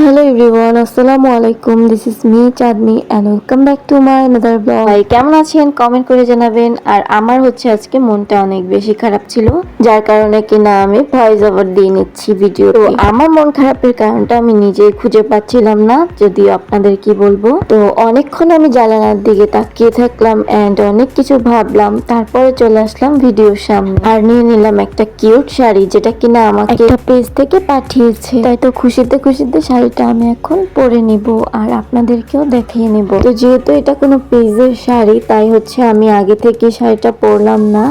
Hello everyone আসসালামু আলাইকুম this is me Chandni and welcome back to my another blog ভাই কেমন আছেন? কমেন্ট করে জানাবেন। আর আমার হচ্ছে আজকে মনটা অনেক বেশি খারাপ ছিল যার কারণে কিনা আমি ভয়েস ওভার দিয়ে নিচ্ছি ভিডিও তো আমার মন খারাপের কারণটা আমি নিজেই খুঁজে পাচ্ছিলাম না যদিও আপনাদের কি বলব। তো অনেকক্ষণ আমি জানালার দিকে তাকিয়ে থাকলাম অ্যান্ড অনেক কিছু ভাবলাম তারপরে চলে আসলাম ভিডিওর সামনে। আর নিয়ে নিলাম একটা কিউট শাড়ি যেটা কিনা আমাকে একটা পেজ থেকে পাঠিয়েছে। তাই তো খুশিতে খুশিতে শাড়িটা আমি এখন পরে নিব আর আপনাদেরকেও দেখিয়ে নিব। তো যেহেতু এটা কোনো পেজের শাড়ি, তাই হচ্ছে আমি আগে থেকে শাড়িটা পরলাম না।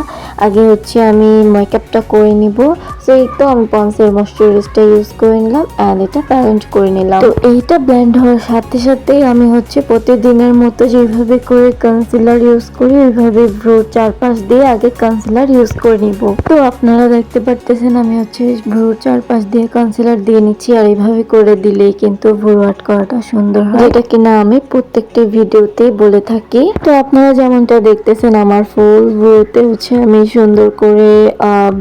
আগে হচ্ছে আমি মেকআপটা করে নিব। তো এই তো আমি পন্সের ময়শ্চারাইজারটা ইউজ করে নিলাম অ্যান্ড এটা প্যারেন্ট করে নিলাম। তো এইটা ব্লেন্ড হওয়ার সাথে সাথেই আমি হচ্ছে প্রতিদিনের মতো যেভাবে করে কনসিলার ইউজ করি, ওইভাবে ভ্রু চারপাশ দিয়ে আগে কনসিলার ইউজ করে নিব। তো আপনারা দেখতে পারতেছেন আমি হচ্ছে ভ্রু চারপাশ দিয়ে কনসিলার দিয়ে নিচ্ছি আর এইভাবে করে দিলেই কিন্তু ভ্রু আর্ট করাটা সুন্দর হয়। যেটা কিনা আমি প্রত্যেকটি ভিডিওতেই বলে থাকি। তো আপনারা যেমনটা দেখতেছেন, আমার ফুল ভ্রুতে হচ্ছে আমি সুন্দর করে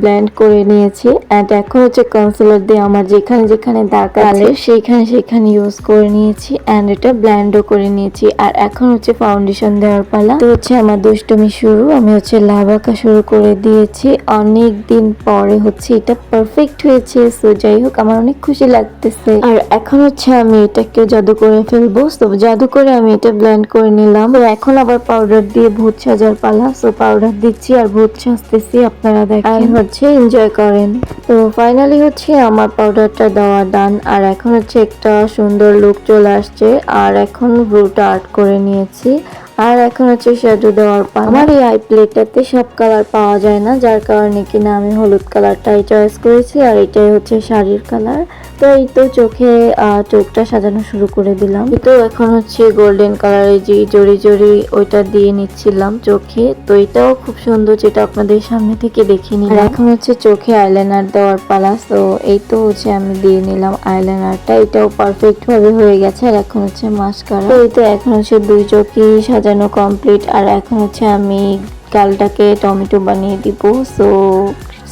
ব্লেন্ড করে নিয়েছি। অ্যান্ড এখন হচ্ছে কনসিলার দিয়ে আমার যেখানে যেখানে দাগ আছে সেইখানে সেইখানে ইউজ করে নিয়েছি অ্যান্ড এটা ব্লেন্ডও করে নিয়েছি। আর এখন হচ্ছে ফাউন্ডেশন দেওয়ার পালা। তো হচ্ছে আমার দুষ্টমি শুরু। আমি হচ্ছে লাভ আঁকা শুরু করে দিয়েছি। অনেক দিন পরে হচ্ছে এটা পারফেক্ট হয়েছে। সো যাই হোক আমার অনেক খুশি লাগতেছে। আর এখন হচ্ছে আমি এটাকে জাদু করে ফেলব। তো জাদু করে আমি এটা ব্লেন্ড করে নিলাম। এখন আবার পাউডার দিয়ে ভূত সাজার পালা। সো পাউডার দিচ্ছি আর ভূত সাজতেছি আপনারা দেখেন। হচ্ছে এনজয় করেন। তো ফাইনালি হচ্ছে আমার পাউডারটা দেওয়া ডান আর এখন হচ্ছে একটা সুন্দর লুক চলে আসছে, আর এখন ভ্রুটা আর্ট করে নিয়েছি। আর এখন হচ্ছে শ্যাডো দেওয়ার পর আমার এই আই প্লেটটাতে সব কালার পাওয়া যায় না, যার কারণে কিনা আমি হলুদ কালারটাই চয়েস করেছি, আর এটাই হচ্ছে শাড়ির কালার তো এই তো চোখে চোখটা সাজানো শুরু করে দিলাম। তো এখন হচ্ছে গোল্ডেন কালারের যে জড়ি জড়ি ওইটা দিয়ে নিচ্ছিলাম চোখে। তো এটাও খুব সুন্দর যেটা আপনাদের সামনে থেকে দেখে নিলাম। এখন হচ্ছে চোখে আইলাইনার দেওয়ার পালা। তো এই তো হচ্ছে আমি দিয়ে নিলাম আইলাইনারটা এটাও পারফেক্ট ভাবে হয়ে গেছে। আর এখন হচ্ছে মাস্কারা তো এই তো এখন হচ্ছে দুই চোখই সাজানো কমপ্লিট আর এখন হচ্ছে আমি গালটাকে টমেটো বানিয়ে দিব। সো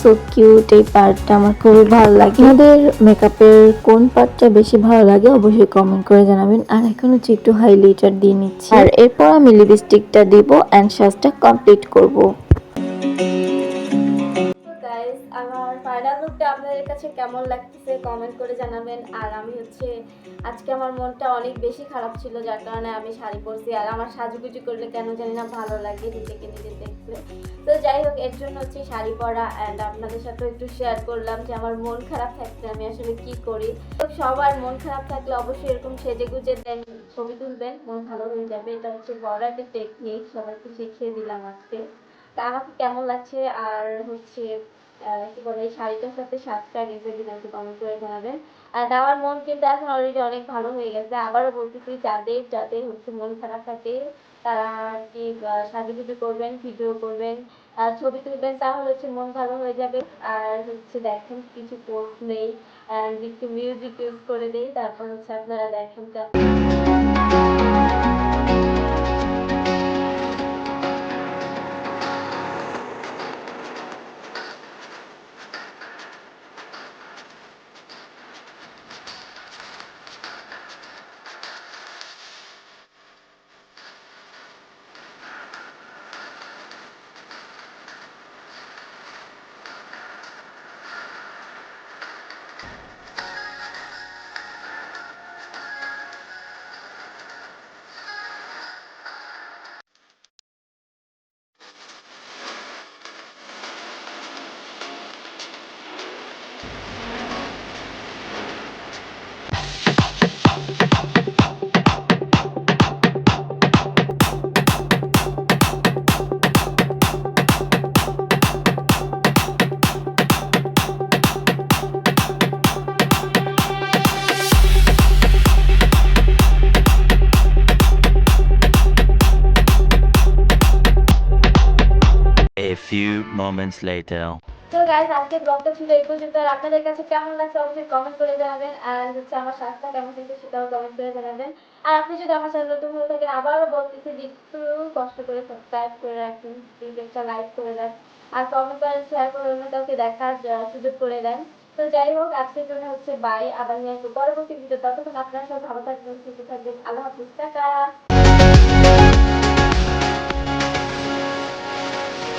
সো কিউট এই পার্টটা আমার খুবই ভালো লাগে। আমাদের মেকআপের কোন পার্টটা বেশি ভালো লাগে অবশ্যই কমেন্ট করে জানাবেন। আর এখন হচ্ছে একটু হাইলাইটার দিয়ে নিচ্ছি। আর এরপর আমি লিপস্টিকটা দিব অ্যান্ড সাজটা কমপ্লিট করব। লুকটা আপনাদের কাছে কেমন লাগতেছে কমেন্ট করে জানাবেন। আর আমি হচ্ছে, আজকে আমার মনটা অনেক বেশি খারাপ ছিল, যার কারণে আমি শাড়ি পরছি। আর আমার সাজুগুজু করলে কেন জানি না ভালো লাগে নিজেকে নিজে দেখতে। তো যাই হোক, এর জন্য হচ্ছে শাড়ি পরা অ্যান্ড আপনাদের সাথে একটু শেয়ার করলাম যে আমার মন খারাপ থাকতে আমি আসলে কি করি। তো সবার মন খারাপ থাকলে অবশ্যই এরকম সেজে গুজে দেন, ছবি তুলবেন, মন ভালো হয়ে যাবে। এটা হচ্ছে বড় একটা টেকনিক সবাইকে শিখিয়ে দিলাম আজকে। তা আমাকে কেমন লাগছে? আর হচ্ছে কি বলে, এই শাড়িটার সাথে সাতটা গেছে কিনা একটু কমেন্ট করে জানাবেন। আর আমার মন কিন্তু এখন অলরেডি অনেক ভালো হয়ে গেছে। আবারও বলতেছি, যাদের যাদের হচ্ছে মন খারাপ থাকে, তারা কি সাজুগুজু করবেন, ভিডিও করবেন, আর ছবি তুলবেন, তাহলে হচ্ছে মন ভালো হয়ে যাবে। আর হচ্ছে দেখেন, কিছু পোস্ট নেই। একটু মিউজিক ইউজ করে দিই, তারপর হচ্ছে আপনারা দেখেন few moments later. তো গাইস আজকে ব্লগটা ছিল এই পর্যন্ত। আর আপনাদের কাছে কেমন লাগছে অবশ্যই কমেন্ট করে জানাবেন। আর হচ্ছে আমার স্বাস্থ্য কেমন থেকে সেটাও কমেন্ট করে জানাবেন। আর আপনি যদি আমার চ্যানেল নতুন হয়ে থাকেন, আবারও বলতেছি যে একটু কষ্ট করে সাবস্ক্রাইব করে রাখুন। একটা লাইক করে দেন। আর কমেন্ট করেন শেয়ার করে অন্য কাউকে দেখার সুযোগ করে দেন। তো যাই হোক, আজকের জন্য হচ্ছে বাই আবার নিয়ে আসব পরবর্তী ভিডিও ততক্ষণ আপনারা সব ভালো থাকবেন, সুস্থ থাকবেন। আল্লাহ হাফিজ। টাটা!